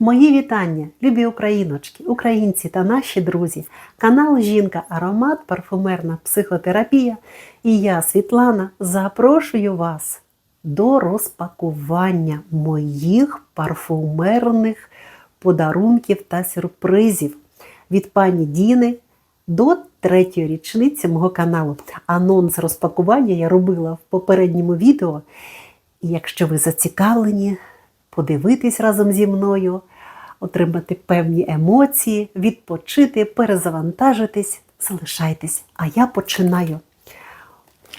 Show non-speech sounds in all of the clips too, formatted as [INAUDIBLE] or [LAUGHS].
Мої вітання, любі україночки, українці та наші друзі. Канал Жінка Аромат, парфумерна психотерапія. І я, Світлана, запрошую вас до розпакування моїх парфумерних подарунків та сюрпризів від пані Діни до третьої річниці мого каналу. Анонс розпакування я робила в попередньому відео. І якщо ви зацікавлені, подивитись разом зі мною, отримати певні емоції, відпочити, перезавантажитись, залишайтесь. А я починаю.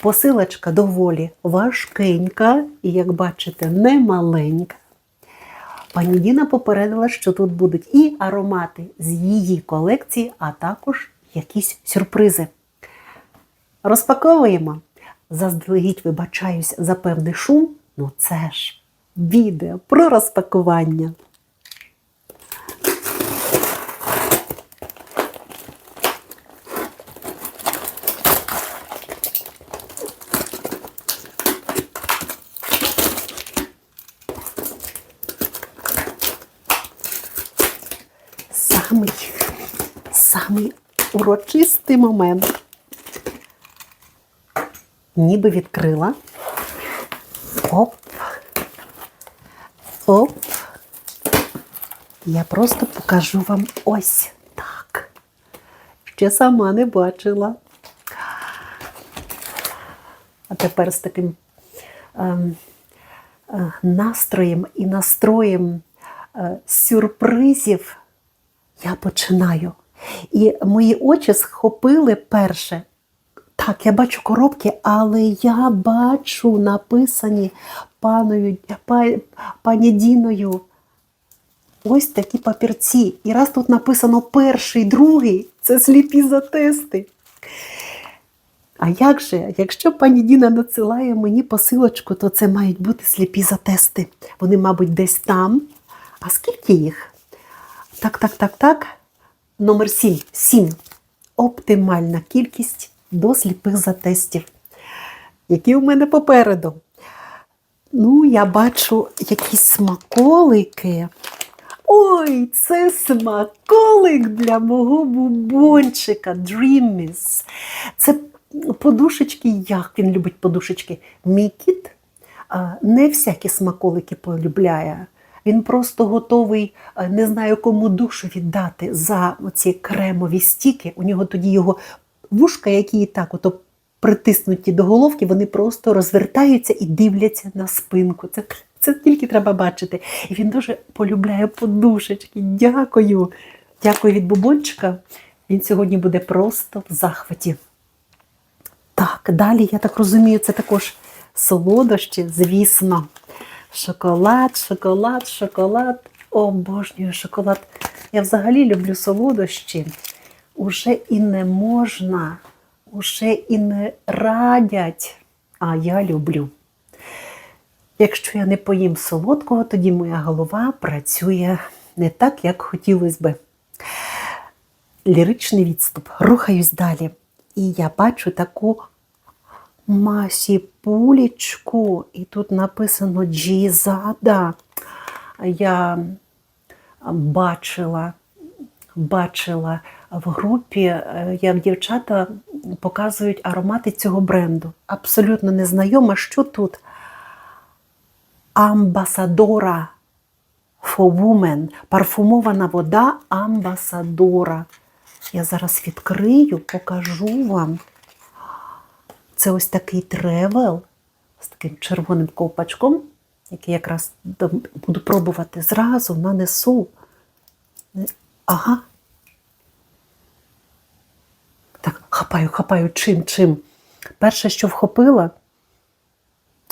Посилочка доволі важкенька, і, як бачите, не маленька. Пані Діна попередила, що тут будуть і аромати з її колекції, а також якісь сюрпризи. Розпаковуємо. Заздалегідь вибачаюсь за певний шум, ну це ж відео про розпакування. Самий, самий урочистий момент. Ніби відкрила. Оп. Оп. Я просто покажу вам ось так. Ще сама не бачила. А тепер з таким ем, е, настроєм і настроєм е, сюрпризів я починаю. І мої очі схопили перше. Так, я бачу коробки, але я бачу написані паною, па, пані Діною ось такі папірці. І раз тут написано перший, другий, це сліпі затести. А як же, якщо пані Діна надсилає мені посилочку, то це мають бути сліпі затести. Вони, мабуть, десь там. А скільки їх? Так, так, так, так. Номер 7. 7. Оптимальна кількість до сліпих затестів. Які у мене попереду? Ну, я бачу якісь смаколики. Ой, це смаколик для мого бубончика Dreamies. Це подушечки, як він любить подушечки. Мій кіт не всякі смаколики полюбляє. Він просто готовий, не знаю, кому душу віддати за ці кремові стіки. У нього тоді його вушка, які і так ото притиснуті до головки, вони просто розвертаються і дивляться на спинку. Це, це тільки треба бачити. І він дуже полюбляє подушечки. Дякую. Дякую від бубончика. Він сьогодні буде просто в захваті. Так, далі, я так розумію, це також солодощі, звісно. Шоколад, шоколад, шоколад. Обожнюю шоколад. Я взагалі люблю солодощі. Уже і не можна, уже і не радять, а я люблю. Якщо я не поїм солодкого, тоді моя голова працює не так, як хотілося би. Ліричний відступ. Рухаюсь далі. І я бачу таку масіпулечку. І тут написано Джізада. Я бачила, бачила в групі, е, як дівчата показують аромати цього бренду. Абсолютно незнайома, що тут амбасадора for women. Парфумована вода амбасадора. Я зараз відкрию, покажу вам. Це ось такий тревел з таким червоним ковпачком, який якраз буду пробувати зразу нанесу. Ага. Так, хапаю, хапаю чим, чим. Перше, що вхопила,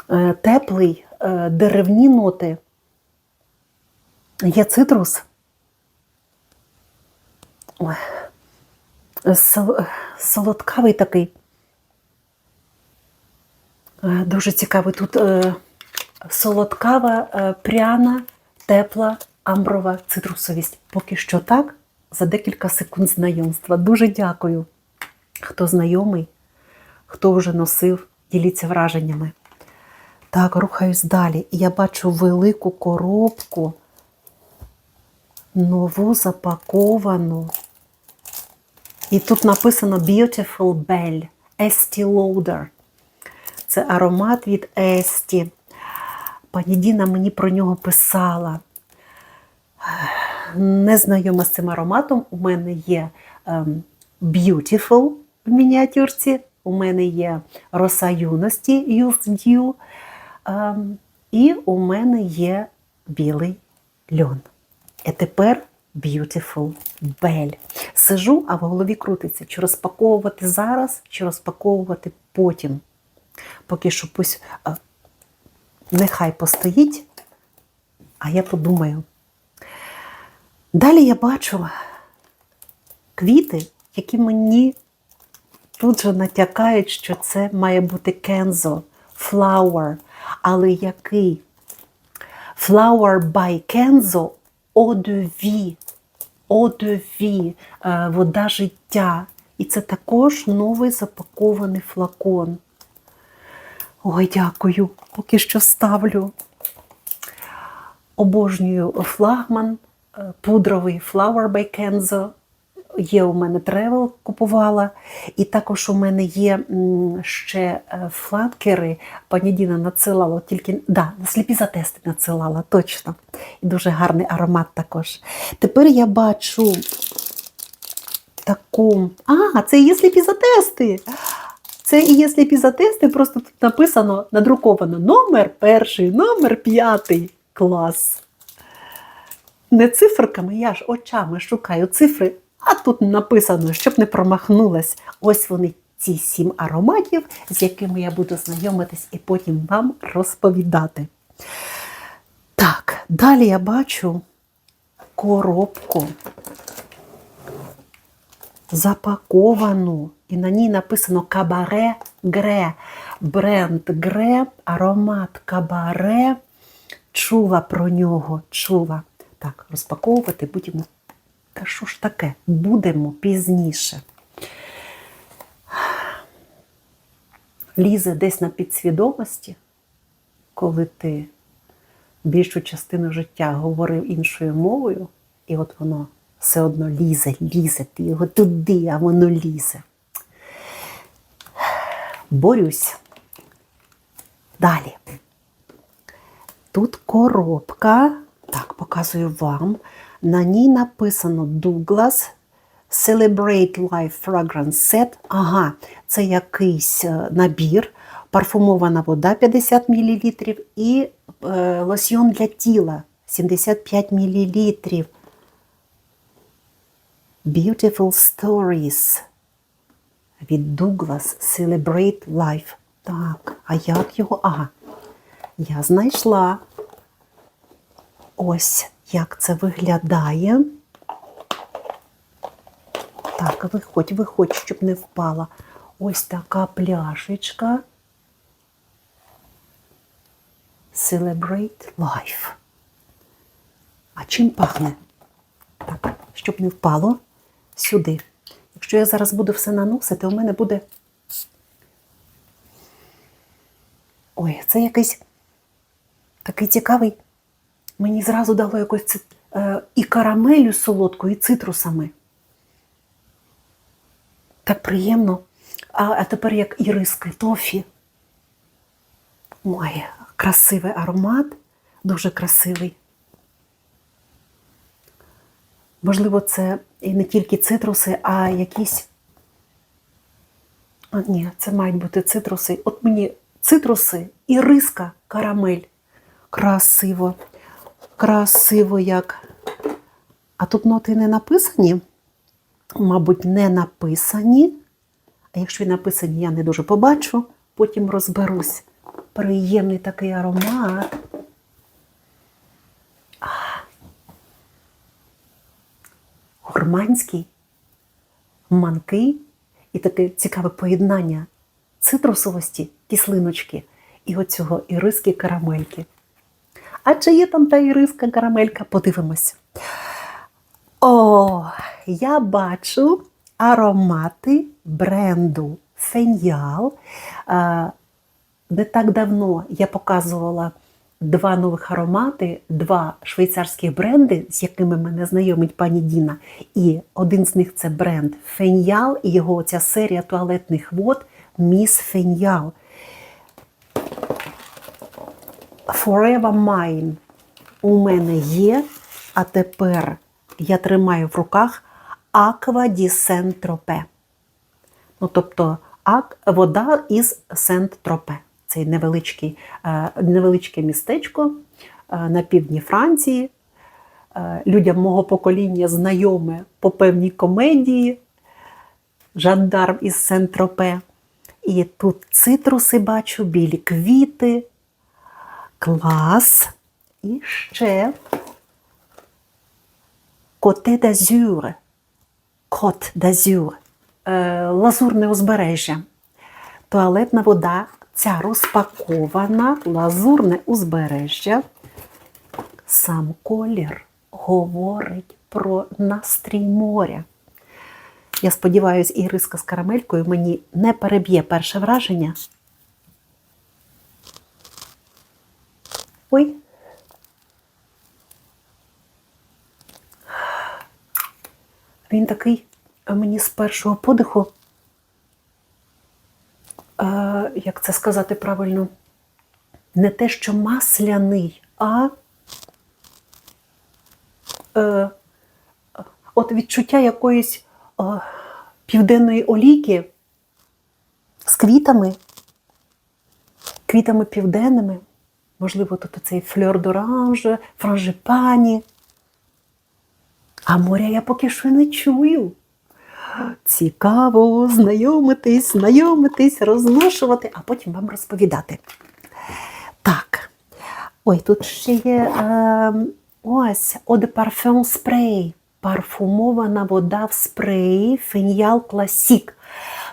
е, теплий е, деревні ноти. Є цитрус. Ой. Солодкавий такий. Е, Дуже цікавий. Тут солодкава, пряна, тепла, амброва цитрусовість. Поки що так, за декілька секунд знайомства. Дуже дякую. Хто знайомий, хто вже носив, діліться враженнями. Так, рухаюсь далі. І я бачу велику коробку нову запаковану. І тут написано Beautiful Bell Estee Lauder. Це аромат від Есті. Пані Діна мені про нього писала. Не знайома з цим ароматом. У мене є ем, Beautiful в мініатюрці, у мене є Роса юності Youth Dew, ем, і у мене є білий льон. І тепер Beautiful Bell. Сижу, а в голові крутиться, чи розпаковувати зараз, чи розпаковувати потім. Поки що пусть нехай постоїть, а я подумаю. Далі я бачу квіти, які мені тут же натякають, що це має бути кензо, flower. Але який? Flower by Kenzo de vie, е, вода життя. І це також новий запакований флакон. Ой, дякую, поки що ставлю. Обожнюю флагман, е, пудровий Flower by Kenzo. Є у мене тревел купувала. І також у мене є ще е, фланкери. Пані Діна надсилала тільки да, на сліпі затести надсилала, точно. І дуже гарний аромат також. Тепер я бачу таку. А, це є сліпі затести. Це і є сліпі затести, просто тут написано, надруковано номер перший, номер п'ятий. Клас. Не циферками, я ж очами шукаю цифри, а тут написано, щоб не промахнулась. Ось вони, ці сім ароматів, з якими я буду знайомитись і потім вам розповідати. Так, далі я бачу коробку запаковану, і на ній написано Кабаре Гре. Бренд Гре, аромат Кабаре. Чула про нього, чула. Так, розпаковувати будемо. Та що ж таке? Будемо пізніше. Лізе десь на підсвідомості, коли ти більшу частину життя говорив іншою мовою, і от воно все одно лізе, лізе, ти його туди, а воно лізе. Борюсь. Далі. Тут коробка, так, показую вам. На ній написано Douglas Celebrate Life Fragrance Set. Ага, це якийсь е, набір, парфумована вода 50 мл і е, лосьйон для тіла 75 мл. Beautiful Stories від Douglas Celebrate Life. Так, а як його? Ага, я знайшла. Ось як це виглядає. Так, виходь, виходь, щоб не впала. Ось така пляшечка. Celebrate Life. А чим пахне? Так, щоб не впало сюди. Якщо я зараз буду все наносити, у мене буде. Ой, це якийсь такий цікавий. Мені зразу дало якось ци- е, і карамелю солодкою, і цитрусами. Так приємно. А, а тепер як іриски тофі. Ой, красивий аромат, дуже красивий. Можливо, це і не тільки цитруси, а якісь. А, ні, це мають бути цитруси. От мені цитруси і риска, карамель. Красиво. Красиво як. А тут ноти не написані? Мабуть, не написані. А якщо написані, я не дуже побачу, потім розберусь. Приємний такий аромат. гурманський, манкий і таке цікаве поєднання цитрусовості, кислиночки і оцього іриски карамельки. А чи є там та іриска карамелька? Подивимось. О, я бачу аромати бренду Феньял. Не так давно я показувала два нових аромати, два швейцарських бренди, з якими мене знайомить пані Діна. І один з них це бренд Феньял і його ця серія туалетних вод Міс Феньял. Forever Mine у мене є, а тепер я тримаю в руках Aqua di Saint-Tropez. Ну, тобто ак, вода із Сент-Тропе. Це невеличкий, е, невеличке містечко е, на півдні Франції. Е, людям мого покоління знайоме по певній комедії Жандарм із Сент-Тропе. І тут цитруси бачу, білі квіти, клас. І ще Коте d'Azur. Кот d'Azur. Е, Лазурне узбережжя. Туалетна вода, ця розпакована, лазурне узбережжя. Сам колір говорить про настрій моря. Я сподіваюся, іриска з карамелькою мені не переб'є перше враження. Ой. Він такий мені з першого подиху, е, як це сказати правильно, не те, що масляний, а е, от відчуття якоїсь е, південної олійки з квітами, квітами південними. Можливо, тут оцей фльор д'оранж, франжипані. А моря я поки що не чую. Цікаво знайомитись, знайомитись, розношувати, а потім вам розповідати. Так, ой, тут ще є е, ось Eau Parfum спрей. Парфумована вода в спреї Феніал Класік.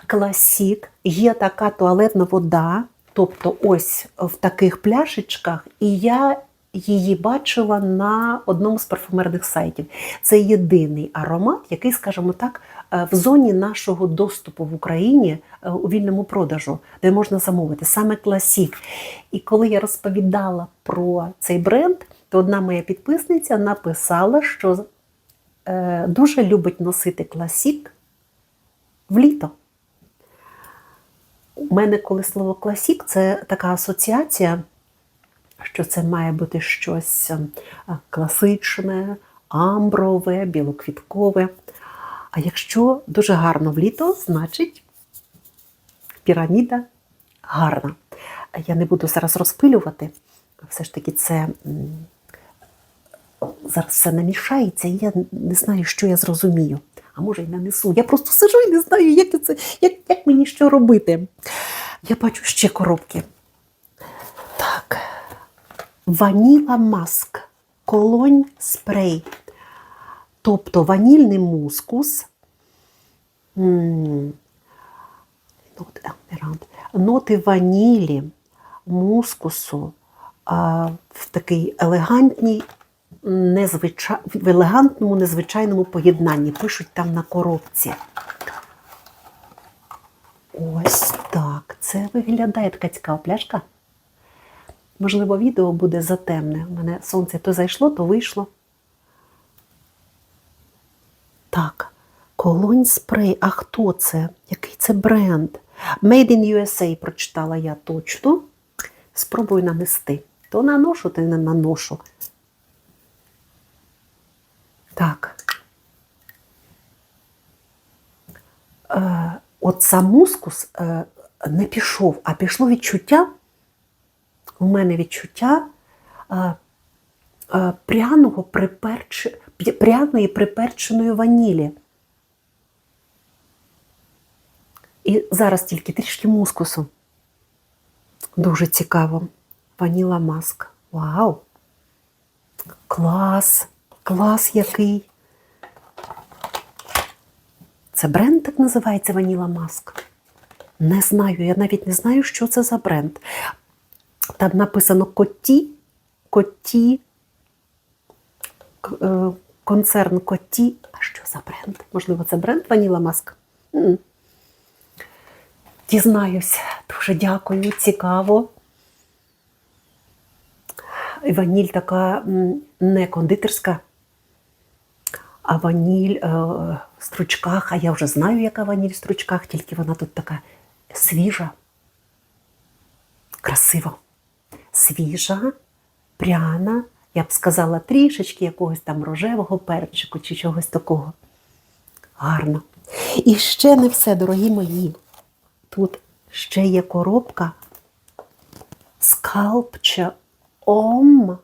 Класік є така туалетна вода, тобто ось в таких пляшечках, і я її бачила на одному з парфумерних сайтів. Це єдиний аромат, який, скажімо так, е, в зоні нашого доступу в Україні е, у вільному продажу, де можна замовити саме класік. І коли я розповідала про цей бренд, то одна моя підписниця написала, що е, дуже любить носити класік в літо. У мене, коли слово класік, це така асоціація що це має бути щось е, класичне, амброве, білоквіткове. А якщо дуже гарно в літо, значить піраміда гарна. Я не буду зараз розпилювати, все ж таки це зараз все намішається, і я не знаю, що я зрозумію. А може й нанесу. Я просто сижу і не знаю, як це, як, як мені що робити. Я бачу ще коробки. Так. Ваніла маск, колонь спрей. Тобто ванільний мускус, ноти ванілі, мускусу в такій елегантній, незвичай... в елегантному, незвичайному поєднанні. Пишуть там на коробці. Ось так. Це виглядає така цікава пляшка. Можливо, відео буде затемне. У мене сонце то зайшло, то вийшло. Так, колонь спрей. А хто це? Який це бренд? Made in USA прочитала я точно. Спробую нанести. То наношу, то не наношу. Так. Е, От сам мускус е, не пішов, а пішло відчуття у мене відчуття а, пряного приперч... пряної приперченої ванілі. І зараз тільки трішки мускусу. Дуже цікаво. Ваніла маск. Вау! Клас! Клас який! Це бренд так називається Ваніла Маск? Не знаю, я навіть не знаю, що це за бренд. Там написано Коті, Коті, е, концерн Коті. А що за бренд? Можливо, це бренд Ваніла Маск? Дізнаюсь. Дуже дякую, цікаво. Ваніль така не кондитерська, а ваніль е, в стручках. А я вже знаю, яка ваніль в стручках, тільки вона тут така свіжа, красиво. Свіжа, пряна, я б сказала, трішечки якогось там рожевого перчику чи чогось такого. Гарно. І ще не все, дорогі мої. Тут ще є коробка Sculpture Om.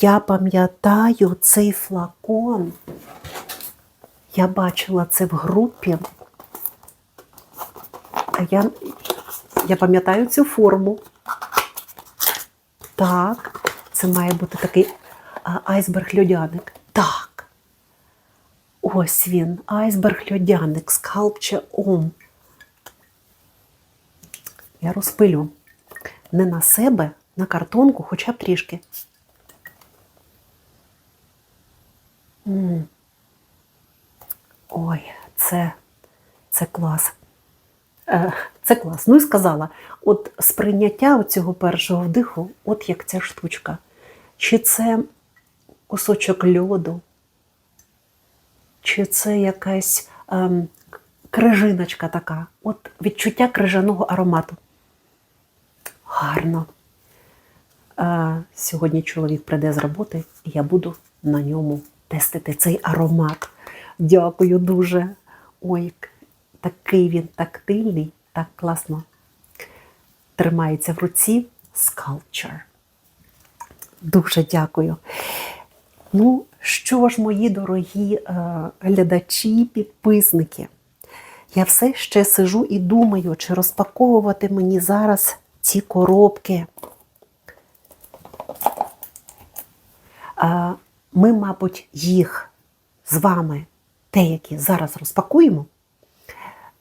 Я пам'ятаю цей флакон. Я бачила це в групі. А я, я пам'ятаю цю форму. Так, це має бути такий айсберг-льодяник. Так. Ось він, айсберг-льодяник, Sculpture Om. Я розпилю не на себе, на картонку, хоча б трішки. Ой, це, це клас. Е, Це клас. Ну і сказала, от сприйняття цього першого вдиху, от як ця штучка. Чи це кусочок льоду, чи це якась ем, крижиночка така, от відчуття крижаного аромату. Гарно. Е, сьогодні чоловік прийде з роботи, і я буду на ньому тестити цей аромат. Дякую дуже. Ой, такий він тактильний, так класно тримається в руці Sculpture. Дуже дякую. Ну, що ж, мої дорогі е, глядачі, підписники, я все ще сижу і думаю, чи розпаковувати мені зараз ці коробки. Е, ми, мабуть, їх з вами деякі зараз розпакуємо.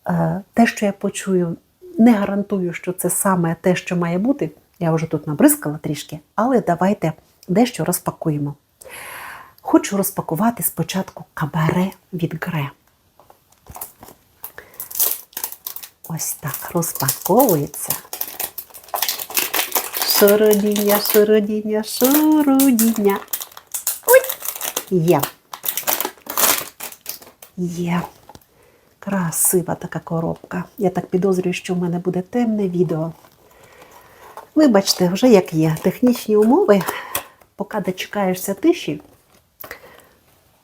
Е, Те, що я почую, не гарантую, що це саме те, що має бути. Я вже тут набризкала трішки, але давайте дещо розпакуємо. Хочу розпакувати спочатку кабаре від Гре. Ось так розпаковується. Шурудіння, шурудіння, шурудіння. Є. Є. Красива така коробка. Я так підозрюю, що в мене буде темне відео. Вибачте, вже як є. Технічні умови, поки дочекаєшся тиші,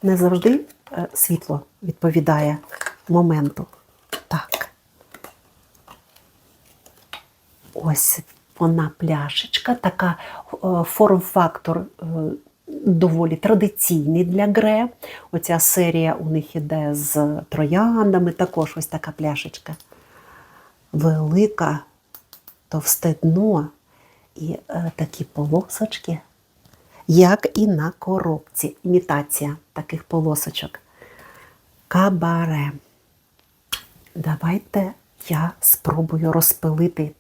не завжди е, світло відповідає моменту. Так. Ось вона пляшечка, така е, форм-фактор е, доволі традиційний для гре. Оця серія у них іде з трояндами, також ось така пляшечка. Велика, товсте дно і е, такі полосочки, як і на коробці. Імітація таких полосочок. Кабаре. Давайте я спробую розпилити.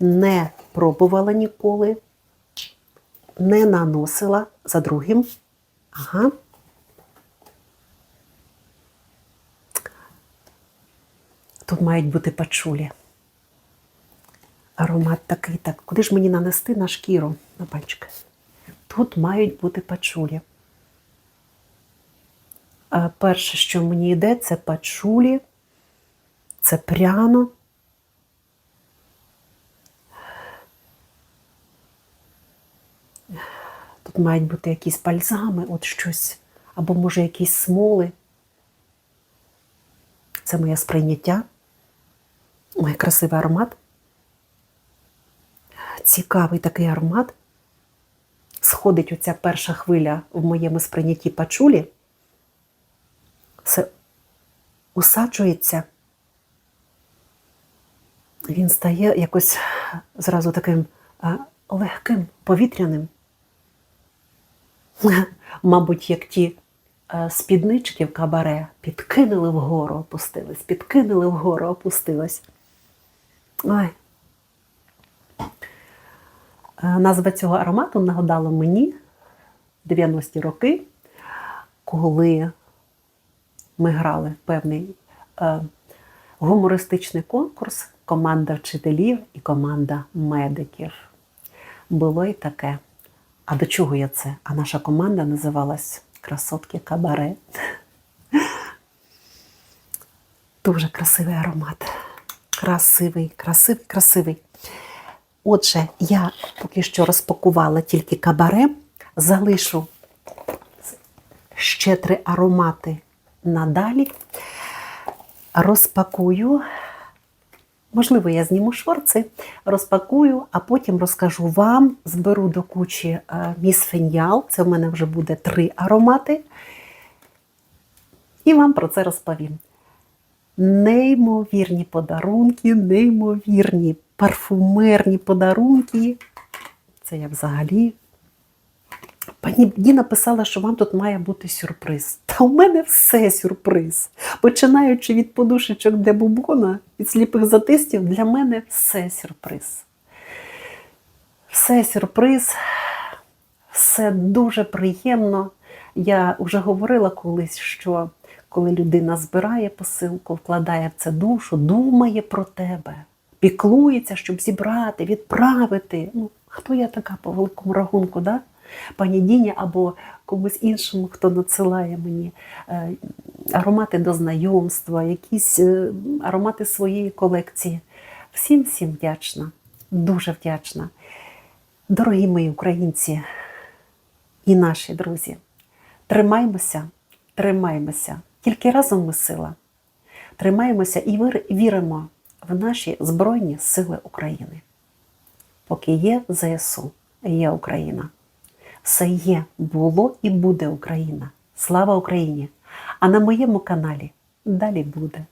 Не пробувала ніколи, не наносила за другим. Ага. Тут мають бути пачулі. Аромат такий, так. Куди ж мені нанести на шкіру, на пальчик? Тут мають бути пачулі. А перше, що мені йде, це пачулі, це пряно. Тут мають бути якісь бальзами, от щось, або, може, якісь смоли. Це моє сприйняття. Ой, красивий аромат. Цікавий такий аромат. Сходить оця перша хвиля в моєму сприйнятті пачулі. Все усаджується. Він стає якось зразу таким легким, повітряним. [LAUGHS] Мабуть, як ті е, спіднички в кабаре підкинули вгору, опустились, підкинули вгору, опустились. Ой. Е, Назва цього аромату нагадала мені 90-ті роки, коли ми грали певний е, гумористичний конкурс, команда вчителів і команда медиків. Було й таке. А до чого я це? А наша команда називалась Красотки Кабаре. Дуже красивий аромат. Красивий, красивий, красивий. Отже, я поки що розпакувала тільки кабаре, залишу ще три аромати надалі. Розпакую. Можливо, я зніму шорти, розпакую, а потім розкажу вам, зберу до кучі е, міс феніал. Це в мене вже буде три аромати. І вам про це розповім. Неймовірні подарунки, неймовірні парфумерні подарунки. Це я взагалі. Пані Діна писала, що вам тут має бути сюрприз. Та у мене все сюрприз. Починаючи від подушечок для бубона, від сліпих затистів, для мене все сюрприз. Все сюрприз, все дуже приємно. Я вже говорила колись, що коли людина збирає посилку, вкладає в це душу, думає про тебе, піклується, щоб зібрати, відправити. Ну, хто я така по великому рахунку, да? Пані Діні або комусь іншому, хто надсилає мені е, аромати до знайомства, якісь е, аромати своєї колекції. Всім всім вдячна, дуже вдячна. Дорогі мої українці і наші друзі, тримаймося, тримаймося. Тільки разом ми сила. Тримаємося і віримо в наші Збройні Сили України. Поки є ЗСУ, є Україна. Все є, було і буде Україна. Слава Україні! А на моєму каналі далі буде.